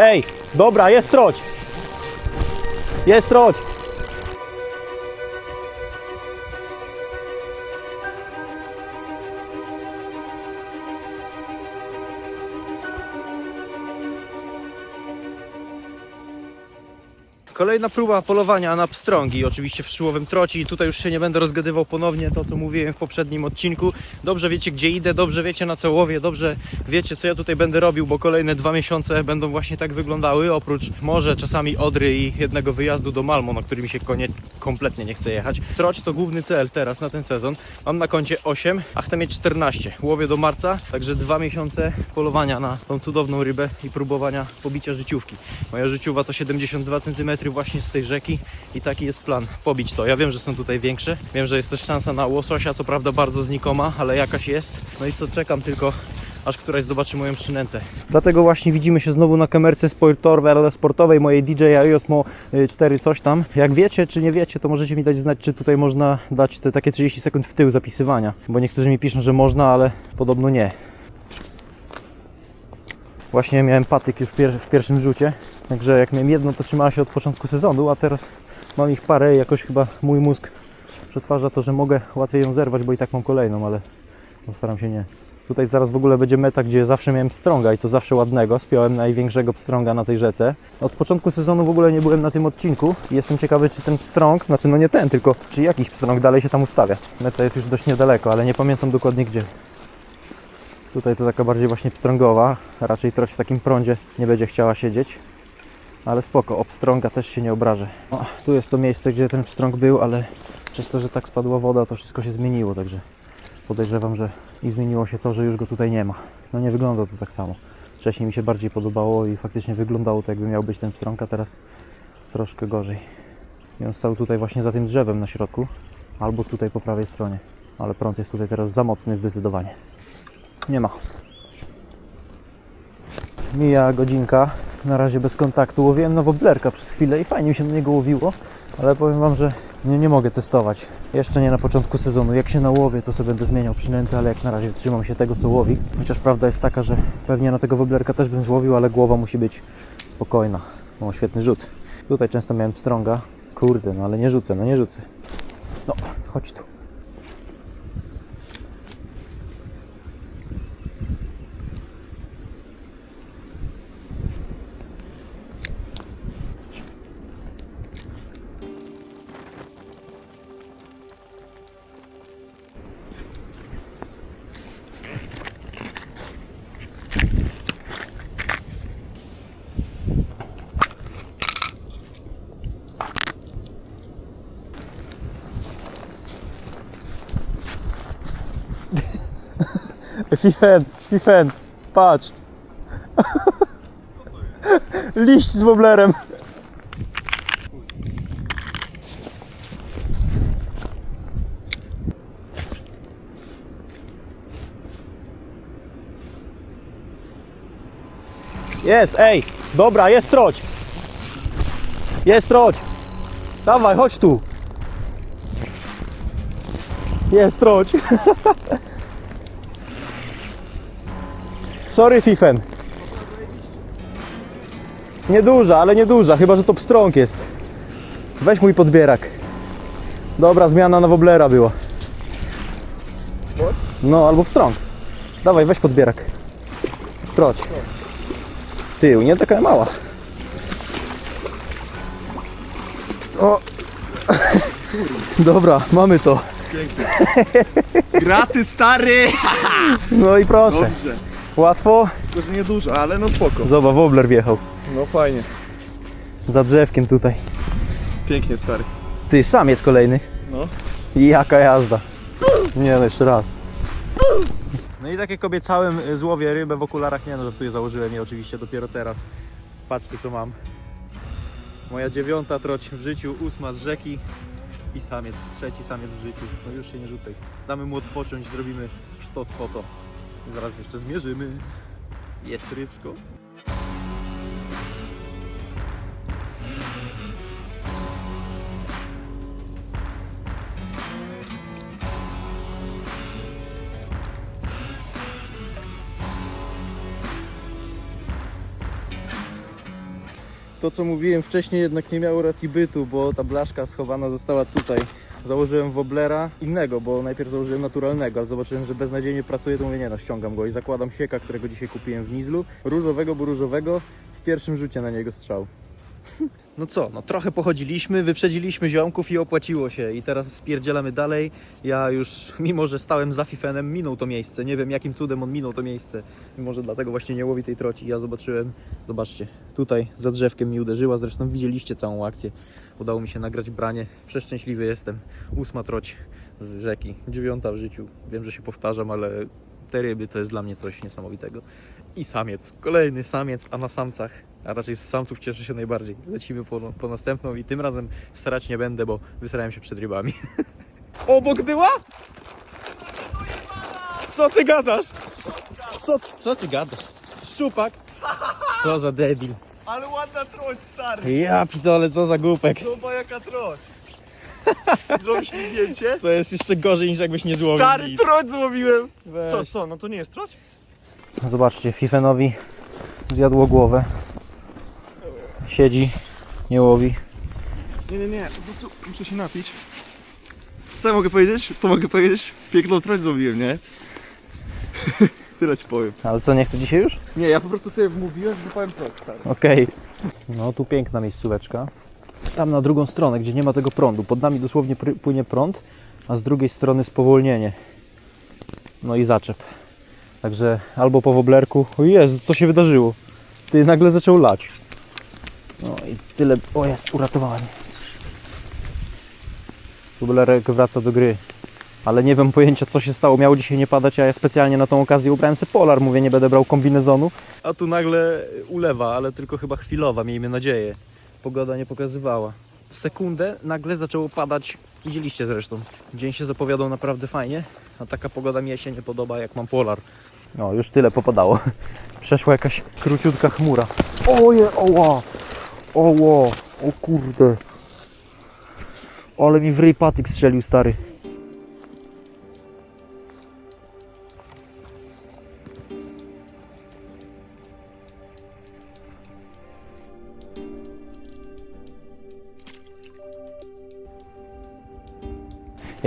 Ej, dobra, jest troć. Jest troć. Kolejna próba polowania na pstrągi, oczywiście w szczyłowym troci. Tutaj już się nie będę rozgadywał ponownie to, co mówiłem w poprzednim odcinku. Dobrze wiecie, gdzie idę, dobrze wiecie na co łowię, dobrze wiecie, co ja tutaj będę robił, bo kolejne dwa miesiące będą właśnie tak wyglądały. Oprócz może czasami Odry i jednego wyjazdu do Malmo, na który mi się konie, kompletnie nie chce jechać. Troć to główny cel teraz na ten sezon. Mam na koncie 8, a chcę mieć 14. Łowię do marca, także dwa miesiące polowania na tą cudowną rybę i próbowania pobicia życiówki. Moja życiowa to 72 cm właśnie z tej rzeki i taki jest plan, pobić to. Ja wiem, że są tutaj większe, wiem, że jest też szansa na łososia, co prawda bardzo znikoma, ale jakaś jest. No i co, czekam tylko aż któraś zobaczy moją przynętę. Dlatego właśnie widzimy się znowu na kamerce sportowej, sportowej mojej DJI Osmo 4 coś tam. Jak wiecie czy nie wiecie, to możecie mi dać znać, czy tutaj można dać te takie 30 sekund w tył zapisywania. Bo niektórzy mi piszą, że można, ale podobno nie. Właśnie miałem patyk już w pierwszym rzucie, także jak miałem jedno, to trzymała się od początku sezonu, a teraz mam ich parę i jakoś chyba mój mózg przetwarza to, że mogę łatwiej ją zerwać, bo i tak mam kolejną, ale postaram się nie. Tutaj zaraz w ogóle będzie meta, gdzie zawsze miałem pstrąga i to zawsze ładnego. Spiąłem największego pstrąga na tej rzece. Od początku sezonu w ogóle nie byłem na tym odcinku jestem ciekawy, czy ten pstrąg, znaczy no nie ten, tylko czy jakiś pstrąg dalej się tam ustawia. Meta jest już dość niedaleko, ale nie pamiętam dokładnie gdzie. Tutaj to taka bardziej właśnie pstrągowa, raczej trochę w takim prądzie nie będzie chciała siedzieć. Ale spoko, ob pstrąga też się nie obrażę. O, tu jest to miejsce, gdzie ten pstrąg był, ale przez to, że tak spadła woda, to wszystko się zmieniło, także podejrzewam, że i zmieniło się to, że już go tutaj nie ma. No nie wygląda to tak samo. Wcześniej mi się bardziej podobało i faktycznie wyglądało to jakby miał być ten pstrąg, a teraz troszkę gorzej. I on stał tutaj właśnie za tym drzewem na środku, albo tutaj po prawej stronie. Ale prąd jest tutaj teraz za mocny zdecydowanie. Nie ma. Mija godzinka, na razie bez kontaktu. Łowiłem nowoblerka przez chwilę i fajnie mi się na niego łowiło, ale powiem Wam, że nie, nie mogę testować. Jeszcze nie na początku sezonu. Jak się nałowię, to sobie będę zmieniał przynęty, ale jak na razie trzymam się tego, co łowi. Chociaż prawda jest taka, że pewnie na tego woblerka też bym złowił, ale głowa musi być spokojna. No, świetny rzut. Tutaj często miałem strąga. Kurde, no ale nie rzucę, no nie rzucę. No, chodź tu. Fifen, Fifen, patrz. Liść z woblerem. Jest, ej, dobra, jest troć. Jest troć. Dawaj, chodź tu. Jest troć. Sorry, Fifen. Nieduża, ale nieduża, chyba że to pstrąg jest. Weź mój podbierak. Dobra, zmiana na woblera była. No, albo pstrąg. Dawaj, weź podbierak. Troć. Tył, nie taka mała. O. Dobra, mamy to. Graty stary! No i proszę. Dobrze. Łatwo. Tylko, że nie dużo, ale no spoko. Zobacz, wobler wjechał. No fajnie. Za drzewkiem tutaj. Pięknie stary. Ty, sam jest kolejny. No. Jaka jazda. Nie, no jeszcze raz. No i tak jak obiecałem, y, złowię rybę w okularach. Nie no, żartuję, założyłem je oczywiście dopiero teraz. Patrzcie co mam. Moja dziewiąta troć w życiu, ósma z rzeki i samiec, trzeci samiec w życiu. No już się nie rzucaj. Damy mu odpocząć, zrobimy sztos po to. Zaraz jeszcze zmierzymy. Jest rybsko. To co mówiłem wcześniej jednak nie miało racji bytu, bo ta blaszka schowana została tutaj. Założyłem woblera innego, bo najpierw założyłem naturalnego, ale zobaczyłem, że beznadziejnie pracuje, to mówię nie no, ściągam go i zakładam sieka, którego dzisiaj kupiłem w Nizlu. Różowego, bo różowego, w pierwszym rzucie na niego strzał. No co, no trochę pochodziliśmy, wyprzedziliśmy ziomków i opłaciło się. I teraz spierdzielamy dalej. Ja już, mimo że stałem za Fifenem, minął to miejsce. Nie wiem jakim cudem on minął to miejsce. Może dlatego właśnie nie łowi tej troci. Ja zobaczyłem, zobaczcie, tutaj za drzewkiem mi uderzyła. Zresztą widzieliście całą akcję. Udało mi się nagrać branie. Przeszczęśliwy jestem. Ósma troć z rzeki. Dziewiąta w życiu. Wiem, że się powtarzam, ale te ryby to jest dla mnie coś niesamowitego. I samiec, kolejny samiec, a na samcach, a raczej z samców cieszę się najbardziej. Lecimy po, po następną i tym razem starać nie będę, bo wysrałem się przed rybami. Obok była? Co ty gadasz? Co, co ty gadasz? Szczupak? Co za debil. Ale ładna troć, stary. Ja pitole, co za głupek. Zobacz jaka troć. Zrobisz mi zdjęcie? To jest jeszcze gorzej niż jakbyś nie złowił Stary nic. troć złowiłem. Weź. Co, co, no to nie jest troć? Zobaczcie, Fifenowi zjadło głowę. Siedzi, nie łowi. Nie, nie, nie, po prostu muszę się napić. Co ja mogę powiedzieć? Co mogę powiedzieć? Piękną troć złowiłem, nie? Tyle ci powiem. Ale co, nie chce dzisiaj już? Nie, ja po prostu sobie wmówiłem, że powiem troć, stary. Okej. No tu piękna miejscóweczka. Tam na drugą stronę, gdzie nie ma tego prądu. Pod nami dosłownie płynie prąd, a z drugiej strony spowolnienie. No i zaczep. Także albo po woblerku. O Jezu, co się wydarzyło? Ty nagle zaczął lać. No i tyle. O jest, uratowałem. Woblerek wraca do gry. Ale nie wiem pojęcia co się stało. Miało dzisiaj nie padać, a ja specjalnie na tą okazję ubrałem sobie polar. Mówię, nie będę brał kombinezonu. A tu nagle ulewa, ale tylko chyba chwilowa, miejmy nadzieję. Pogoda nie pokazywała. W sekundę nagle zaczęło padać. Widzieliście zresztą. Dzień się zapowiadał naprawdę fajnie, a taka pogoda mi się nie podoba, jak mam polar. No, już tyle popadało. Przeszła jakaś króciutka chmura. Oje, oła! Oło! O kurde! Ale mi w ryj patyk strzelił, stary.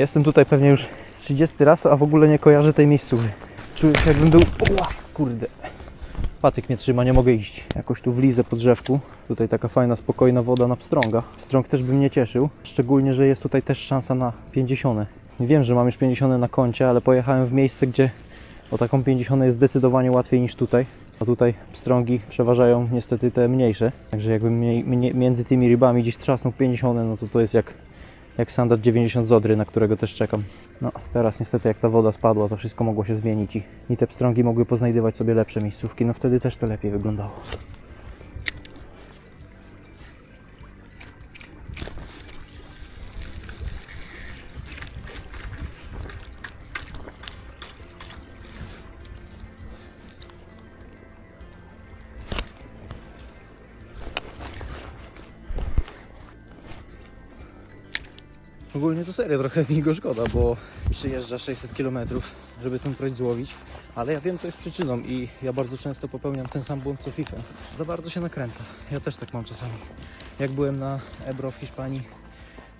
Jestem tutaj pewnie już z 30 raz, a w ogóle nie kojarzę tej miejscówy. Czuję się jakbym był... Oła, kurde. Patyk mnie trzyma, nie mogę iść. Jakoś tu wlizę po drzewku. Tutaj taka fajna, spokojna woda na pstrąga. Pstrąg też by mnie cieszył. Szczególnie, że jest tutaj też szansa na 50. Wiem, że mam już 50 na koncie, ale pojechałem w miejsce, gdzie o taką 50 jest zdecydowanie łatwiej niż tutaj. A tutaj pstrągi przeważają niestety te mniejsze. Także jakbym mniej, mnie, między tymi rybami gdzieś trzasnął 50, no to to jest jak jak standard 90 Zodry, na którego też czekam. No, teraz niestety jak ta woda spadła, to wszystko mogło się zmienić i, i te pstrągi mogły poznajdywać sobie lepsze miejscówki. No wtedy też to lepiej wyglądało. Ogólnie to serio, trochę mi go szkoda, bo przyjeżdża 600 km, żeby tą troć złowić, ale ja wiem co jest przyczyną i ja bardzo często popełniam ten sam błąd co FIFA. Za bardzo się nakręca. Ja też tak mam czasami. Jak byłem na Ebro w Hiszpanii,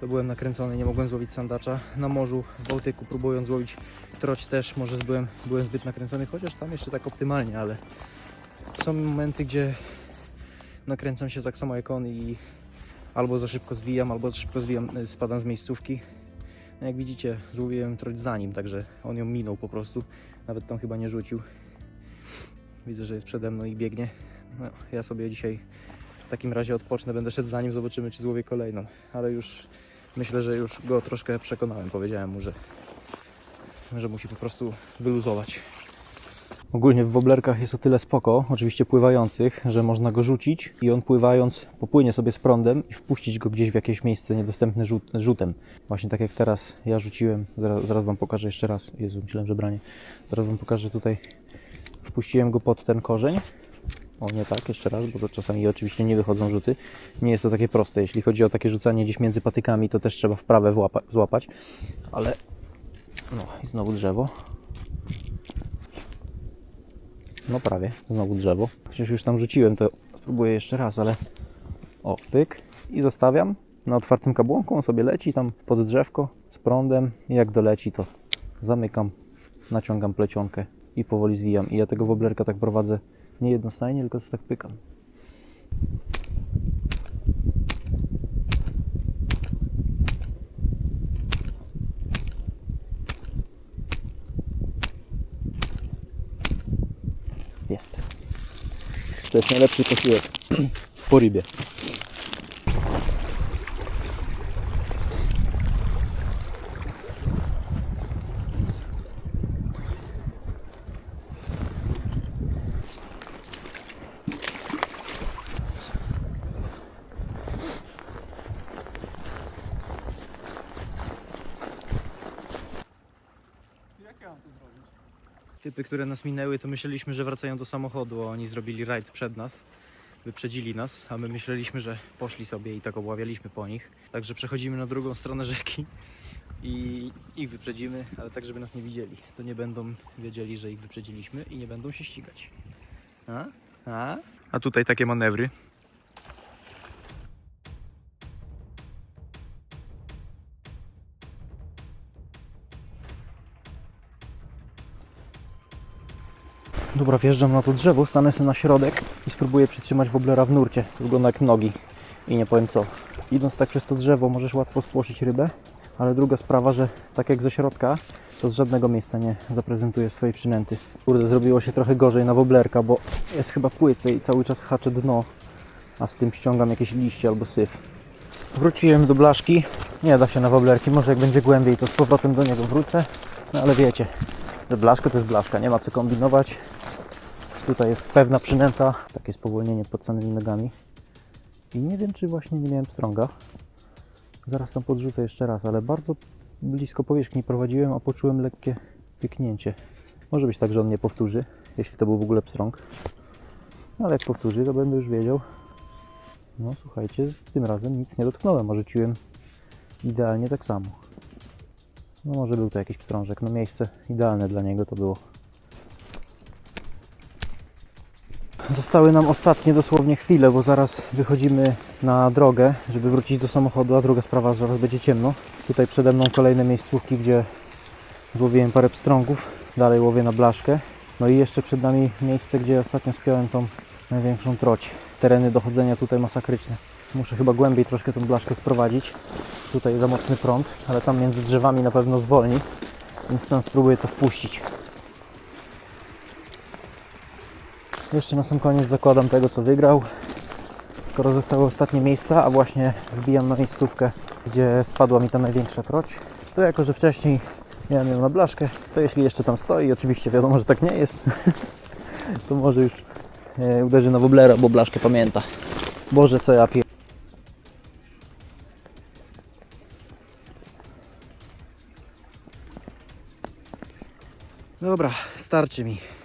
to byłem nakręcony, nie mogłem złowić sandacza. Na morzu w Bałtyku próbując złowić troć też, może byłem, byłem zbyt nakręcony, chociaż tam jeszcze tak optymalnie, ale są momenty, gdzie nakręcam się tak samo jak on i albo za szybko zwijam, albo za szybko zwijam, y, spadam z miejscówki. No jak widzicie, złowiłem troć za nim, także on ją minął po prostu. Nawet tam chyba nie rzucił. Widzę, że jest przede mną i biegnie. No, ja sobie dzisiaj w takim razie odpocznę, będę szedł za nim, zobaczymy czy złowię kolejną. Ale już myślę, że już go troszkę przekonałem. Powiedziałem mu, że, że musi po prostu wyluzować. Ogólnie w woblerkach jest o tyle spoko, oczywiście pływających, że można go rzucić i on pływając popłynie sobie z prądem i wpuścić go gdzieś w jakieś miejsce niedostępne rzut, rzutem. Właśnie tak jak teraz ja rzuciłem, zaraz, zaraz Wam pokażę jeszcze raz. Jezu, myślałem, że branie. Zaraz Wam pokażę tutaj. Wpuściłem go pod ten korzeń. O nie tak, jeszcze raz, bo to czasami oczywiście nie wychodzą rzuty. Nie jest to takie proste. Jeśli chodzi o takie rzucanie gdzieś między patykami, to też trzeba wprawę włapa- złapać. Ale no i znowu drzewo. No prawie, znowu drzewo. Chociaż już tam rzuciłem, to spróbuję jeszcze raz, ale O, pyk. I zostawiam na otwartym kabłonku. On sobie leci tam pod drzewko z prądem. I jak doleci, to zamykam, naciągam plecionkę i powoli zwijam. I ja tego woblerka tak prowadzę nie jednostajnie, tylko tak pykam. Jest. To jest najlepszy posiłek po rybie. Które nas minęły, to myśleliśmy, że wracają do samochodu, a oni zrobili rajd przed nas. Wyprzedzili nas, a my myśleliśmy, że poszli sobie i tak obławialiśmy po nich. Także przechodzimy na drugą stronę rzeki i ich wyprzedzimy, ale tak, żeby nas nie widzieli. To nie będą wiedzieli, że ich wyprzedziliśmy i nie będą się ścigać. A? A? A tutaj takie manewry. Dobra, wjeżdżam na to drzewo, stanę sobie na środek i spróbuję przytrzymać woblera w nurcie. To wygląda jak nogi i nie powiem co. Idąc tak przez to drzewo możesz łatwo spłoszyć rybę, ale druga sprawa, że tak jak ze środka, to z żadnego miejsca nie zaprezentujesz swojej przynęty. Kurde, zrobiło się trochę gorzej na woblerka, bo jest chyba płycy i cały czas haczę dno, a z tym ściągam jakieś liście albo syf. Wróciłem do blaszki, nie da się na woblerki, może jak będzie głębiej to z powrotem do niego wrócę, no ale wiecie, że blaszka to jest blaszka, nie ma co kombinować. Tutaj jest pewna przynęta, takie spowolnienie pod samymi nogami. I nie wiem, czy właśnie nie miałem strąga. Zaraz tam podrzucę jeszcze raz, ale bardzo blisko powierzchni prowadziłem, a poczułem lekkie pyknięcie. Może być tak, że on nie powtórzy, jeśli to był w ogóle pstrąg. No, ale jak powtórzy, to będę już wiedział. No słuchajcie, tym razem nic nie dotknąłem, a rzuciłem idealnie tak samo. No może był to jakiś pstrążek, no miejsce idealne dla niego to było. Zostały nam ostatnie dosłownie chwile, bo zaraz wychodzimy na drogę, żeby wrócić do samochodu, a druga sprawa, że zaraz będzie ciemno. Tutaj przede mną kolejne miejscówki, gdzie złowiłem parę pstrągów, dalej łowię na blaszkę. No i jeszcze przed nami miejsce, gdzie ostatnio spiąłem tą największą troć. Tereny dochodzenia tutaj masakryczne. Muszę chyba głębiej troszkę tą blaszkę sprowadzić. Tutaj za mocny prąd, ale tam między drzewami na pewno zwolni, więc tam spróbuję to wpuścić. Jeszcze na sam koniec zakładam tego, co wygrał. Skoro zostały ostatnie miejsca, a właśnie wbijam na miejscówkę, gdzie spadła mi ta największa troć, to jako, że wcześniej miałem ją na blaszkę, to jeśli jeszcze tam stoi, oczywiście wiadomo, że tak nie jest, to może już e, uderzy na woblera, bo blaszkę pamięta. Boże, co ja pier... Dobra, starczy mi.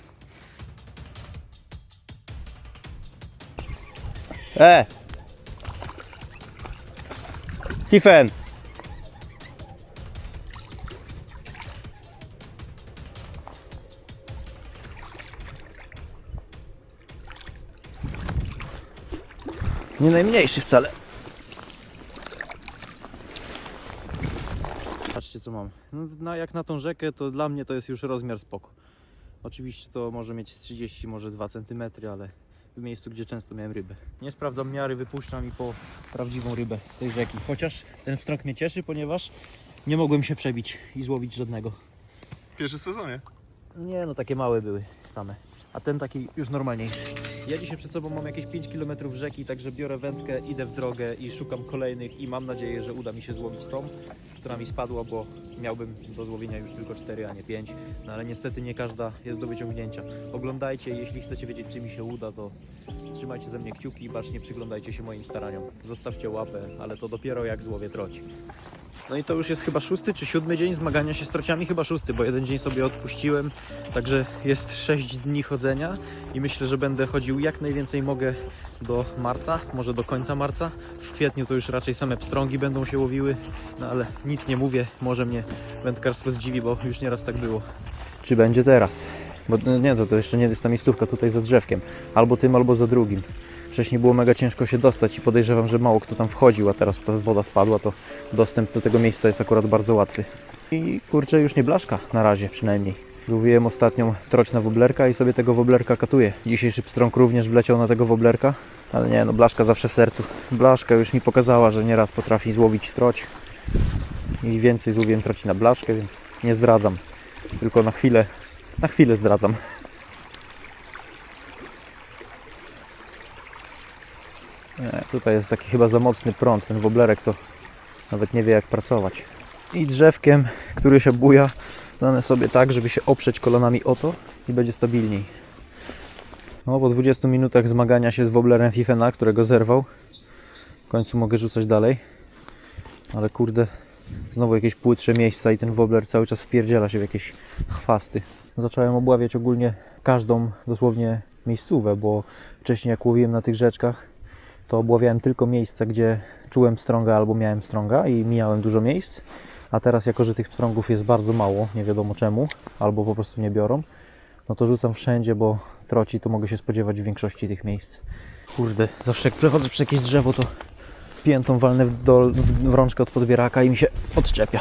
E! Tiffen! Nie najmniejszy wcale. Patrzcie co mam. No, jak na tą rzekę to dla mnie to jest już rozmiar spoko. Oczywiście to może mieć z 30, może 2 cm, ale w miejscu, gdzie często miałem rybę. Nie sprawdzam miary, wypuszczam i po prawdziwą rybę z tej rzeki. Chociaż ten wstrąg mnie cieszy, ponieważ nie mogłem się przebić i złowić żadnego. Pierwszy sezonie. Nie, no takie małe były same. A ten taki już normalniejszy. Ja dzisiaj przed sobą mam jakieś 5 km rzeki, także biorę wędkę, idę w drogę i szukam kolejnych i mam nadzieję, że uda mi się złowić tą, która mi spadła, bo miałbym do złowienia już tylko 4, a nie 5. No ale niestety nie każda jest do wyciągnięcia. Oglądajcie, jeśli chcecie wiedzieć, czy mi się uda, to trzymajcie ze mnie kciuki i bacznie przyglądajcie się moim staraniom. Zostawcie łapę, ale to dopiero jak złowię troć. No i to już jest chyba szósty czy siódmy dzień zmagania się z trociami, chyba szósty, bo jeden dzień sobie odpuściłem, także jest sześć dni chodzenia i myślę, że będę chodził jak najwięcej mogę do marca, może do końca marca. W kwietniu to już raczej same pstrągi będą się łowiły, no ale nic nie mówię, może mnie wędkarstwo zdziwi, bo już nieraz tak było. Czy będzie teraz? Bo no nie, to, to jeszcze nie jest ta miejscówka tutaj za drzewkiem, albo tym, albo za drugim. Wcześniej było mega ciężko się dostać i podejrzewam, że mało kto tam wchodził, a teraz ta woda spadła, to dostęp do tego miejsca jest akurat bardzo łatwy. I kurczę, już nie blaszka na razie przynajmniej. Złowiłem ostatnią troć na woblerka i sobie tego woblerka katuję. Dzisiejszy pstrąg również wleciał na tego woblerka, ale nie, no blaszka zawsze w sercu. Blaszka już mi pokazała, że nieraz potrafi złowić troć. I więcej złowiłem troci na blaszkę, więc nie zdradzam. Tylko na chwilę, na chwilę zdradzam. Nie, tutaj jest taki chyba za mocny prąd, ten woblerek to nawet nie wie jak pracować. I drzewkiem, który się buja, stanę sobie tak, żeby się oprzeć kolanami o to i będzie stabilniej. No, po 20 minutach zmagania się z woblerem Fifena, którego zerwał, w końcu mogę rzucać dalej. Ale kurde, znowu jakieś płytsze miejsca i ten wobler cały czas wpierdziela się w jakieś chwasty. Zacząłem obławiać ogólnie każdą dosłownie miejscówę, bo wcześniej jak łowiłem na tych rzeczkach, to obławiałem tylko miejsca, gdzie czułem strąga albo miałem strąga i mijałem dużo miejsc. A teraz, jako że tych pstrągów jest bardzo mało, nie wiadomo czemu, albo po prostu nie biorą, no to rzucam wszędzie, bo troci to mogę się spodziewać w większości tych miejsc. Kurde, zawsze jak przechodzę przez jakieś drzewo, to piętą walnę w, dol, w, rączkę od podbieraka i mi się odczepia.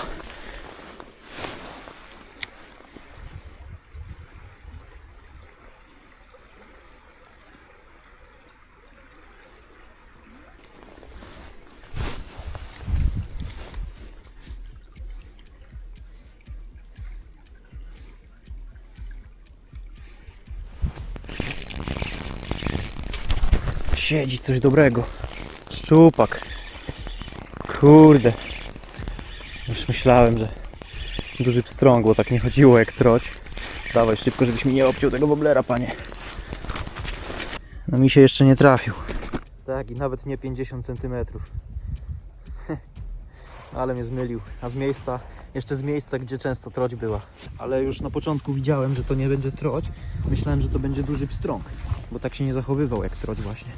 Siedzi coś dobrego. Szczupak. Kurde. Już myślałem, że duży pstrąg, bo tak nie chodziło jak troć. Dawaj szybko, żebyś mi nie obciął tego woblera, panie. No mi się jeszcze nie trafił. Tak, i nawet nie 50 cm. Ale mnie zmylił. A z miejsca, jeszcze z miejsca, gdzie często troć była. Ale już na początku widziałem, że to nie będzie troć. Myślałem, że to będzie duży pstrąg, bo tak się nie zachowywał jak troć właśnie.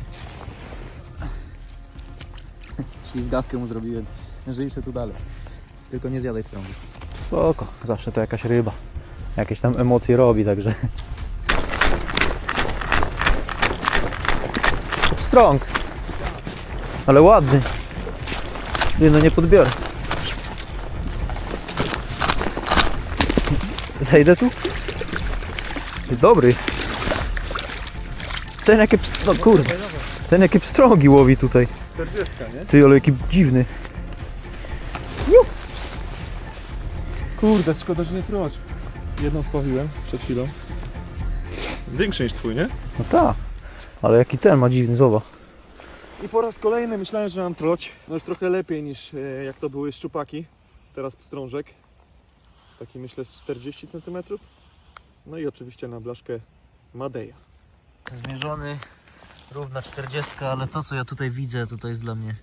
Ślizgawkę mu zrobiłem. Żyj se tu dalej. Tylko nie zjadaj pstrągu. Spoko, zawsze to jakaś ryba. Jakieś tam emocje robi, także... Pstrąg! Ale ładny. Nie no, nie podbiorę. Zejdę tu? Dobry. Ten jakie... pst- No kurde. Ten jakie pstrągi łowi tutaj. 40, nie? Ty, ale jaki dziwny. Kurde, szkoda, że nie troć. Jedną spawiłem przed chwilą. Większy niż twój, nie? No tak. Ale jaki ten ma dziwny, zobacz. I po raz kolejny myślałem, że mam troć. No już trochę lepiej niż e, jak to były szczupaki. Teraz pstrążek. Taki myślę z 40 cm. No i oczywiście na blaszkę Madeja. Zmierzony równa 40, ale to co ja tutaj widzę, to to jest dla mnie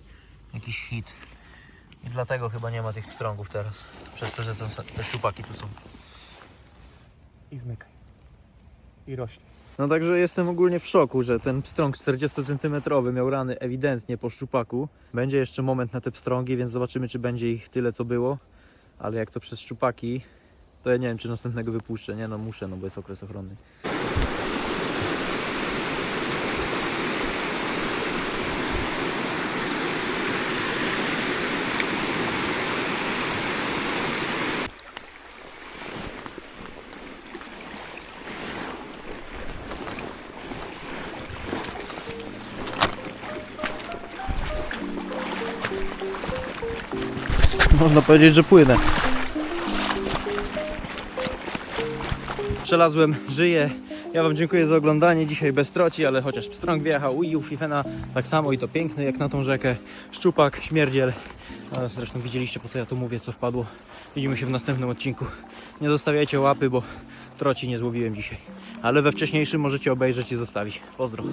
jakiś hit. I dlatego chyba nie ma tych pstrągów teraz. Przez to, że to, te szczupaki tu są. I zmykaj. I rośnie. No także jestem ogólnie w szoku, że ten pstrąg 40 cm miał rany ewidentnie po szczupaku. Będzie jeszcze moment na te pstrągi, więc zobaczymy czy będzie ich tyle co było. Ale jak to przez szczupaki, to ja nie wiem czy następnego wypuszczę. Nie no muszę, no bo jest okres ochronny. Można powiedzieć, że płynę. Przelazłem, żyję. Ja Wam dziękuję za oglądanie. Dzisiaj bez troci, ale chociaż pstrąg wjechał i Fifena tak samo i to piękny jak na tą rzekę. Szczupak, śmierdziel. Zresztą widzieliście po co ja tu mówię, co wpadło. Widzimy się w następnym odcinku. Nie zostawiajcie łapy, bo troci nie złowiłem dzisiaj. Ale we wcześniejszym możecie obejrzeć i zostawić. Pozdro.